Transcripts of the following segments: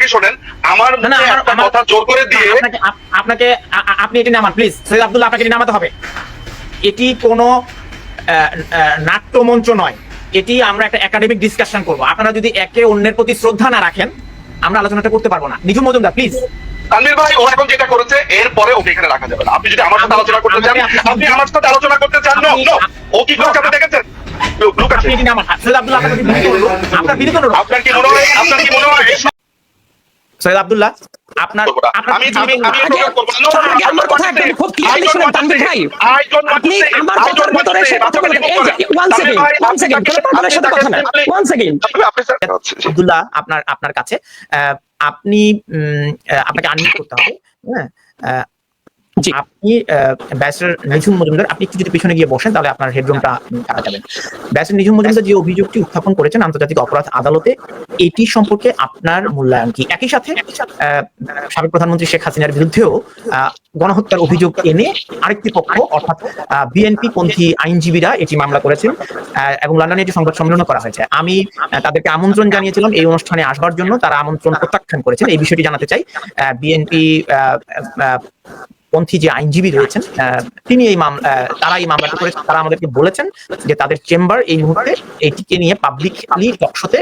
আগে শোনেন আমার কথা জোর করে দিয়ে আপনাকে আপনি এটি নামান প্লিজ। সৈয়দ আব্দুল্লাহ আপনাকে নামাতে হবে। এটি কোনো নাট্যমঞ্চ নয়। এটি আমরা একটা একাডেমিক ডিসকাশন করব। আপনারা যদি একে অন্যের প্রতি শ্রদ্ধা না রাখেন আমরা আলোচনাটা করতে পারব না। নিজু মজুমদার প্লিজ। তানভীর ভাই ও এখন যেটা করেছে এরপরে ওকে এখানে রাখা যাবে না। আপনি যদি আমার সাথে আলোচনা করতে চান আপনি আমার সাথে আলোচনা করতে চান নো নো ও কি করেছে আপনি দেখেছেন? আপনার কি মনে হয় আপনার কি মনে হয় এই সৈয়দ আব্দুল্লাহ আপনার আমি আমি আমি না। আমার কথা একদম খুব ক্লিয়ারলি শুনেন, তানভীর ভাই। আপনি আমার কথার ভিতরে এসে কথা বলেন। এই যে, ওয়ান সেকেন্ড ওয়ান সেকেন্ড সাথে কথা না। ওয়ান স্যার আব্দুল্লাহ আপনার আপনার কাছে আহ, আপনি আপনাকে আনমিউট করতে হবে হ্যাঁ। আপনি ব্যাসের নিঝুম মজুমদার, আপনি একটু যদি পিছনে গিয়ে বসেন, তাহলে আপনার হেডরুমটা কাটা যাবেন ব্যাসের নিঝুম মজুমদার যে অভিযোগটি উত্থাপন করেছেন আন্তর্জাতিক অপরাধ আদালতে, এটি সম্পর্কে আপনার মূল্যায়ন কি? একই সাথে সাবেক প্রধানমন্ত্রী শেখ হাসিনার বিরুদ্ধেও গণহত্যার অভিযোগ এনে আরেকটি পক্ষ, অর্থাৎ বিএনপি পন্থী আইনজীবীরা এটি মামলা করেছেন এবং লন্ডনে এটি সংবাদ সম্মেলন করা হয়েছে। আমি তাদেরকে আমন্ত্রণ জানিয়েছিলাম এই অনুষ্ঠানে আসবার জন্য, তারা আমন্ত্রণ প্রত্যাখ্যান করেছেন। এই বিষয়টি জানাতে চাই বিএনপি পন্থী যে আইনজীবী রয়েছেন তিনি এই মামলা তারা এই মামলাটি করেছেন, তারা আমাদেরকে বলেছেন যে তাদের চেম্বার এই মুহূর্তে এইটিকে নিয়ে পাবলিকলি টকশোতে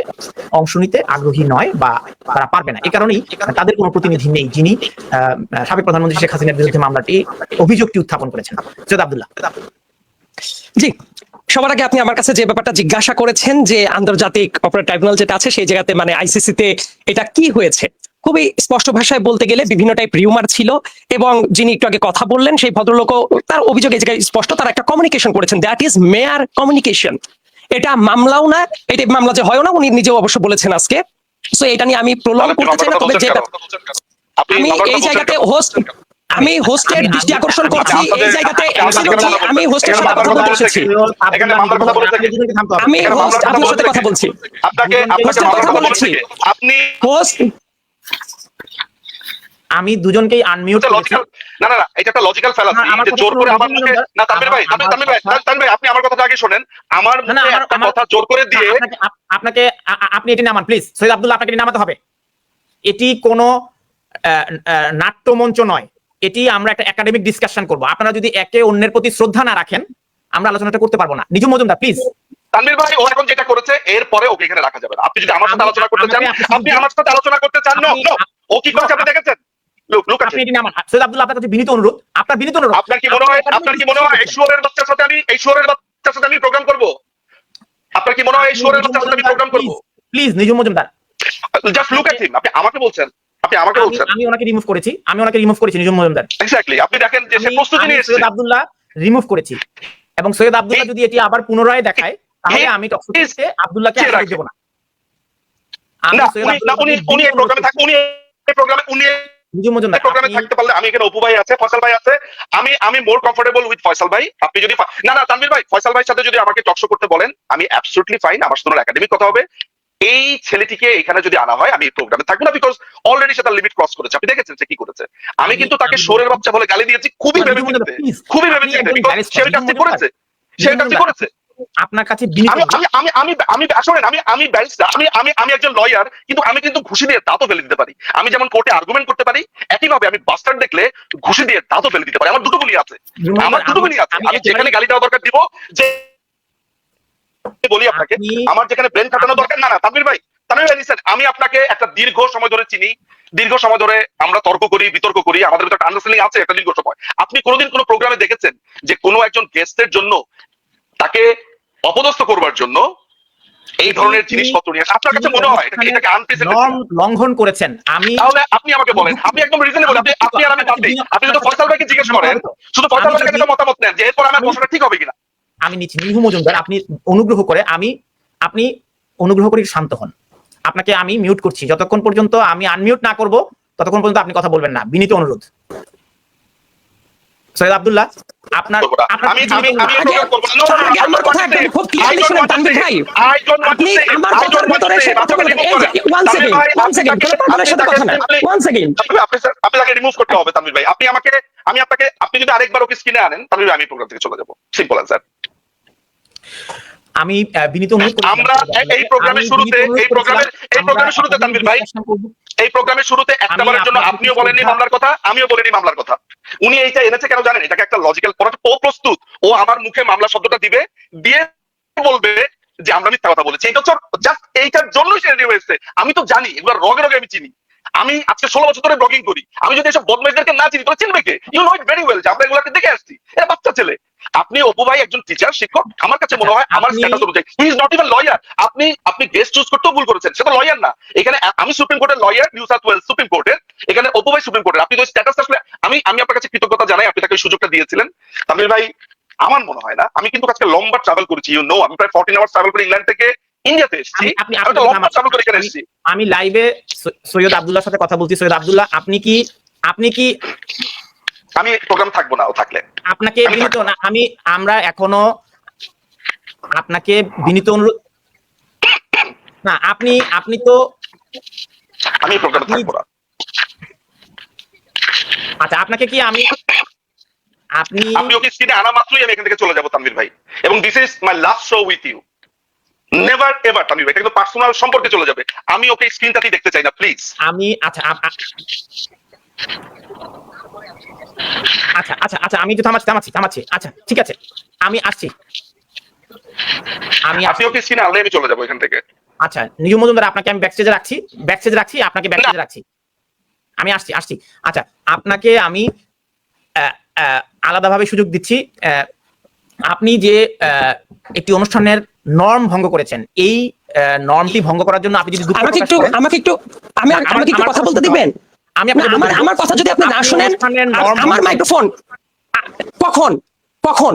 অংশ নিতে আগ্রহী নয় বা তারা পারবে না। এই কারণেই তাদের কোনো প্রতিনিধি নেই যিনি সাবেক প্রধানমন্ত্রী শেখ হাসিনার বিরুদ্ধে মামলাটি, অভিযোগটি উত্থাপন করেছেন। সৈয়দ আব্দুল্লাহ। জি, সবার আগে আপনি আমার কাছে যে ব্যাপারটা জিজ্ঞাসা করেছেন যে আন্তর্জাতিক অপরাধ ট্রাইব্যুনাল যেটা আছে, সেই জায়গাতে মানে আইসিসিতে এটা কি হয়েছে? খুবই স্পষ্ট ভাষায় বলতে গেলে বিভিন্ন টাইপ রিউমার ছিল এবং যিনি একটু আগে কথা বললেন সেই ভদ্রলোকও তার অভিযোগ এই জায়গায় স্পষ্ট তারা একটা কমিউনিকেশন করেছেন দ্যাট ইজ মেয়ার কমিউনিকেশন এটা মামলাও না এটা মামলা যে হয় না উনি নিজেও অবশ্য বলেছেন আজকে। সো এটা নিয়ে আমি প্রলং করতে চাই না তবে যেটা আমি এই জায়গাতে হোস্ট আমি হোস্টের দৃষ্টি আকর্ষণ করছি এই জায়গাতে আমি হোস্টের সাথে কথা বলতে এসেছি? আমি হোস্ট আপনার সাথে কথা বলছি। আপনাকে হোস্টের মামলার কথা বলেছি। আপনি হোস্ট আমি দুজনকেই আনমিউট লজিক্যাল না না না এটা একটা লজিক্যাল ফেলাসি যে জোর করে আমার মুখে না তানভীর ভাই তানভীর ভাই তানভীর ভাই আপনি আমার কথাটা আগে শোনেন। আমার মুখে একটা কথা জোর করে দিয়ে আপনাকে আপনি এটি নামান প্লিজ সৈয়দ আব্দুল্লাহ আপনাকে নামাতে হবে। এটি কোনো নাট্যমঞ্চ নয়। এটি আমরা একটা একাডেমিক ডিসকাশন করব। আপনারা যদি একে অন্যের প্রতি শ্রদ্ধা না রাখেন আমরা আলোচনাটা করতে পারব না। নিজু মজুমদার প্লিজ তানভীর ভাই ও এখন যেটা করেছে এরপরে ওকে এখানে রাখা যাবে না। আপনি যদি আমার সাথে আলোচনা করতে চান আপনি- আমার সাথে আলোচনা করতে চান নো ও কি করেছে আপনি দেখেছেন? লোক আপনি এটি নামান সৈয়দ আব্দুল্লাহ আপনার কাছে বিনীত অনুরোধ। আপনার বিনীত অনুরোধ। আপনার কি মনে হয় আপনার কি মনে হয় এই শুয়োরের বাচ্চার সাথে আমি এই শুয়োরের বাচ্চার সাথে আমি প্রোগ্রাম করব? আপনার কি মনে হয় এই শুয়োরের বাচ্চার সাথে আমি প্রোগ্রাম করব? Please Niju Majumdar. Just look at him আপনি আমাকে বলছেন। আপনি আমাকে বলছেন। আমি ওনাকে রিমুভ করেছি। আমি ওনাকে রিমুভ করেছি নিজু মজুমদার। এক্স্যাক্টলি আপনি দেখেন যে সে প্রস্তুতি নিয়ে সৈয়দ আব্দুল্লাহ রিমুভ করেছি। এবং সৈয়দ আব্দুল্লাহ যদি এটি আবার পুনরায় দেখায় তাহলে আমি টকশোতে আব্দুল্লাহকে রাখে? দেব না। আমি সৈয়দ আব্দুল্লাহকে উনি উনি প্রোগ্রামে অনুরোধ উনি প্রোগ্রামে উনি নিজু মজুমদার প্রোগ্রামে থাকতে পারলে আমি এখানে অপু ভাই আছে ফয়সাল ভাই আছে আমি আমি মোর কমফোর্টেবল উইথ ফয়সাল ভাই। আপনি যদি না না তানভীর ভাই ফয়সাল ভাইয়ের সাথে যদি আমাকে টকশো করতে বলেন আমি অ্যাবসলিউটলি ফাইন আমার সাথে একাডেমিক কথা হবে। এই ছেলেটিকে এখানে যদি আনা হয় আমি এই প্রোগ্রামে থাকব না বিকজ অলরেডি সে তার লিমিট ক্রস করেছে। আপনি দেখেছেন সে কি করেছে? আমি কিন্তু তাকে সোরের বাচ্চা বলে গালি দিয়েছি খুবই ভেবে খুবই ভেবে আপনি চিনতে একজন বিকজ barrister, সে কাজটি করেছে। সে কাজটি করেছে। আপনার কাছে আমি আমি আমি আমি আমি আমি আমি ব্যারিস্টার আমি আমি আমি একজন লয়ার কিন্তু আমি কিন্তু ঘুষি দিয়ে দাঁতও ফেলে দিতে পারি। আমি যেমন কোর্টে আর্গুমেন্ট করতে পারি একইভাবে আমি বাস্টার দেখলে ঘুষি দিয়ে দাঁতও ফেলে দিতে পারি। আমার দুটো গুলি আছে। আমার দুটো গুলি আছে। আমি যেখানে গালি দেওয়া দরকার দিব যে বলি আপনাকে আমার যেখানে ব্রেন খাটানো দরকার না না ভাই তামির ভাই আমি আপনাকে একটা দীর্ঘ সময় ধরে চিনি। দীর্ঘ সময় ধরে আমরা তর্ক করি বিতর্ক করি আমাদের ভিতরে একটা আন্ডারস্ট্যান্ডিং আছে একটা দীর্ঘ সময়। আপনি কোনোদিন কোনো প্রোগ্রামে দেখেছেন যে কোনো একজন গেস্টের জন্য তাকে অপদস্থ করবার জন্য এই ধরনের জিনিসপত্র নিয়ে আপনার কাছে মনে হয় এটাকে আনপ্রেসিডেন্টেড লঙ্ঘন করেছেন। আমি তাহলে আপনি আমাকে বলেন আপনি একদম রিজনেবল আপনি আপনি আর আমি পাবলিক আপনি যদি ফয়সাল ভাইকে জিজ্ঞেস করেন শুধু ফয়সাল ভাইয়ের কাছে মতামত নেন যে এরপর আমার বসাটা ঠিক হবে কিনা। আমি নিচ্ছি। নিহু মজুমদার আপনি অনুগ্রহ করে আমি আপনি অনুগ্রহ করে শান্ত হন। আপনাকে আমি মিউট করছি। যতক্ষণ পর্যন্ত আমি আনমিউট না করব ততক্ষণ পর্যন্ত আপনি কথা বলবেন না। বিনীত অনুরোধ। সৈয়দ আব্দুল্লাহ আপনার আমি আমি আমার কথা একদম খুব ক্লিয়ারলি শুনেন, তানভীর ভাই। আপনি আমার কথার ভিতরে এসে কথা আপনাকে বলেন এই যে ওয়ান সেকেন্ড ওয়ান সেকেন্ড কোনো পাগলের সাথে কথা না ওয়ান সেকেন্ড আপনি স্যার আপনি তাকে রিমুভ করতে হবে তানভীর ভাই। আপনি আমাকে আমি আপনাকে আপনি যদি আরেকবার ওকে স্ক্রিনে আনেন তাহলে আমি প্রোগ্রাম থেকে চলে যাব। সিম্পল অ্যান্সার আমি বিনীত অনুরোধ করছি আমরা। এই প্রোগ্রামের শুরুতে এই প্রোগ্রামের এই প্রোগ্রামের শুরুতে তানভীর ভাই এই প্রোগ্রামের শুরুতে একটা বারের জন্য আপনিও বলেননি মামলার কথা আমিও বলিনি মামলার কথা। উনি এইটা এনেছে কেন জানেন? এটাকে একটা লজিক্যাল ও প্রস্তুত। ও আমার মুখে মামলা শব্দটা দিবে দিয়ে বলবে যে আমরা মিথ্যা কথা বলেছি। এটা হচ্ছে জাস্ট এইটার জন্যই সে রেডি হয়েছে। আমি তো জানি এগুলো রগে রগে আমি চিনি। আমি আজকে ষোলো বছর ধরে ব্লগিং করি। আমি যদি এসব বদমাইশদেরকে না চিনি তাহলে চিনবে কে? You know it very well যে আমরা এগুলোকে দেখে আসছি। এরা বাচ্চা ছেলে। আপনি অপু ভাই একজন টিচার শিক্ষক আমার কাছে মনে হয় আমার স্ট্যাটাস অনুযায়ী। He is not even lawyer আপনি আপনি গেস্ট চুজ করতেও ভুল করেছেন। সেটা লয়ার না। এখানে আমি সুপ্রিম কোর্টের lawyer New South Wales supreme কোর্টের এখানে অপু ভাই সুপ্রিম কোর্টের আপনি তো স্ট্যাটাস আসলে আমি আমি আপনার কাছে কৃতজ্ঞতা জানাই আপনি তাকে সুযোগটা দিয়েছিলেন। তামিল ভাই আমার মনে হয় না। আমি কিন্তু আজকে লম্বা ট্রাভেল করেছি ইউ নো আমি প্রায় ফোরটিন আওয়ার্স ট্রাভেল করে ইংল্যান্ড থেকে ইন্ডিয়াতে এসেছি। আপনি- লম্বা ট্রাভেল করে এখানে এসেছি। আমি লাইভে সৈয়দ আব্দুল্লাহর সাথে কথা বলছি। সৈয়দ আব্দুল্লাহ আপনি কি আপনি কি আমি প্রোগ্রাম থাকব না ও থাকলে। আপনাকে বিনীত না। আমি আমরা এখনও আপনাকে বিনীত অনুরোধ না আপনি আপনি তো আমি প্রোগ্রামে থাকব না। আচ্ছা আপনাকে কি আমি আপনি আপনি ওকে স্ক্রিনে আনা মাত্রই আমি এখান থেকে চলে যাব তানভীর ভাই। এবং this is my last show with you never ever Tanvir ভাই কিন্তু পার্সোনাল সম্পর্কে চলে যাবে। আমি ওকে স্ক্রিনটাতেই দেখতে চাই না প্লিজ আমি আচ্ছা আচ্ছা আচ্ছা আচ্ছা আমি তো থামাচ্ছি থামাচ্ছি থামাচ্ছি। আচ্ছা ঠিক আছে। আমি আসছি। আমি আপনি ওকে আনলে আমি চলে যাব এখান থেকে। আচ্ছা নিজু মজুমদার আপনাকে আমি ব্যাকস্টেজে রাখছি। ব্যাকস্টেজে রাখছি আপনাকে ব্যাকস্টেজে রাখছি। আমি আসছি আসছি। আচ্ছা আপনাকে আমি আহ, আহ, আলাদাভাবে সুযোগ দিচ্ছি। আহ, আপনি যে আহ, একটি অনুষ্ঠানের নর্ম ভঙ্গ করেছেন এই নর্মটি ভঙ্গ করার জন্য আপনি যদি আমাকে একটু আমাকে একটু আমি আমাকে একটু কথা বলতে। দিবেন? আমি আমার আমার কথা যদি আপনি না শুনেন আমার মাইক্রোফোন কখন? কখন?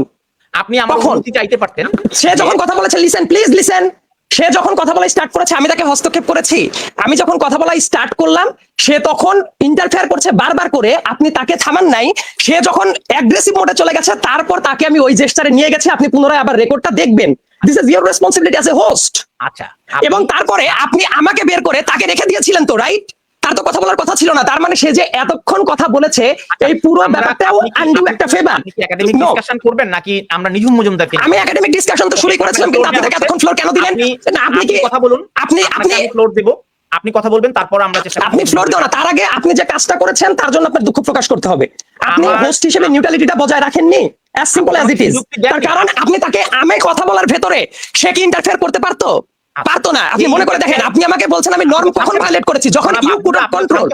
আপনি আমার? অনুমতি চাইতে পারতেন সে যখন কথা বলেছে লিসেন প্লিজ লিসেন সে যখন কথা বলা স্টার্ট করেছে আমি তাকে হস্তক্ষেপ করেছি। আমি যখন কথা বলা স্টার্ট করলাম সে তখন ইন্টারফেয়ার করছে বারবার করে আপনি তাকে থামান নাই। সে যখন অ্যাগ্রেসিভ মোডে চলে গেছে তারপর তাকে আমি ওই জেস্টারে নিয়ে গেছি আপনি পুনরায় আবার রেকর্ডটা দেখবেন। This is your responsibility as a host আচ্ছা এবং তারপরে আপনি আমাকে বের করে তাকে রেখে দিয়েছিলেন তো রাইট তার তো কথা বলার কথা ছিল না। তার মানে সে যে এতক্ষণ কথা বলেছে এই পুরো ব্যাপারটাও আনডু একটা ফেভার একাডেমিক ডিসকাশন করবেন নাকি আমরা নিঝুম মজুমদারকে আমি একাডেমিক ডিসকাশন তো শুরুই করেছিলাম কিন্তু আপনি তাকে এতক্ষণ ফ্লোর কেন দিলেন? আপনি- না আপনি কি কথা বলুন। আপনি আপনি ফ্লোর দেব। আপনি কথা বলবেন তারপর আমরা চেষ্টা আপনি ফ্লোর দেন না। তার আগে আপনি যে কাজটা করেছেন তার জন্য আপনার দুঃখ প্রকাশ করতে হবে। আপনি হোস্ট হিসেবে নিউট্রালিটিটা বজায় রাখেননি? As simple as it is তার কারণ আপনি তাকে আমি কথা বলার ভেতরে সে কি ইন্টারফেয়ার করতে পারতো? পারতো না। আপনি মনে করে দেখেন আপনি আমাকে বলছেন আমি নর্ম কখন ভায়োলেট করেছি যখন ইউ কুড কন্ট্রোল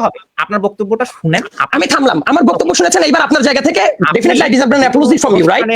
আপনার বক্তব্যটা শুনেন। আমি থামলাম। আমার বক্তব্য শুনেছেন এবার আপনার জায়গা থেকে definitely I deserve an apology from you right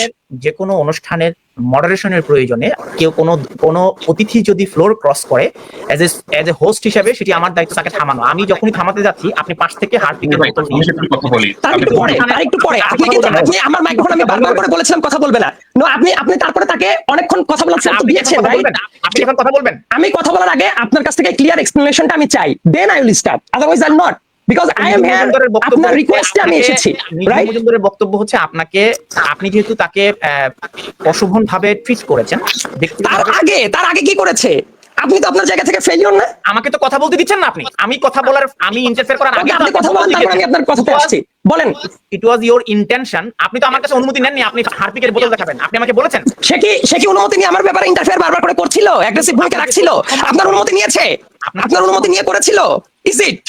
যে কোনো অনুষ্ঠানের মডারেশনের প্রয়োজনে কেউ কোনো কোনো অতিথি যদি ফ্লোর ক্রস করে as a as a host হিসেবে সেটি আমার দায়িত্ব তাকে থামানো। আমি যখনই থামাতে যাচ্ছি আপনি পাশ থেকে হার পিকে ভাই, একটু বলি। তার আপনি একটু পরে তার একটু পরে। আপনি কিন্তু আপনি আমার মাইক্রোফোন আমি বারবার করে বলেছিলাম কথা বলবে না। নো আপনি আপনি তারপরে তাকে অনেকক্ষণ কথা বলার সুযোগ আপনি দিয়েছেন কথা বলবেন আপনি এখন কথা বলবেন। আমি কথা বলার আগে আপনার কাছ থেকে ক্লিয়ার এক্সপ্লেনেশনটা আমি চাই। Then I will start otherwise I not because I am here বক্তব্য আপনার রিকোয়েস্টে আমি এসেছি রাইট মজুমদারের বক্তব্য হচ্ছে আপনাকে আপনি যেহেতু তাকে অশুভন ভাবে ট্রিট করেছেন তার আগে তার আগে কি করেছে? আপনি তো আপনার জায়গা থেকে ফেলিওর না? আমাকে তো কথা বলতে দিচ্ছেন না আপনি। আমি কথা বলার আমি ইন্টারফেয়ার করার আগে আপনি কথা বলেন তারপর আমি আপনার কথাতে আসছি। বলেন। ইট ওয়াজ ইওর ইন্টেনশন আপনি তো আমার কাছে অনুমতি নেননি আপনি হারপিকের বোতল দেখাবেন। আপনি আমাকে বলেছেন। সে কি সে কি অনুমতি নিয়ে আমার ব্যাপারে ইন্টারফেয়ার বারবার করে করছিল? অ্যাগ্রেসিভ ভূমিকা রাখছিল? আপনার অনুমতি নিয়েছে? আপনার অনুমতি নিয়ে করেছিল? Is it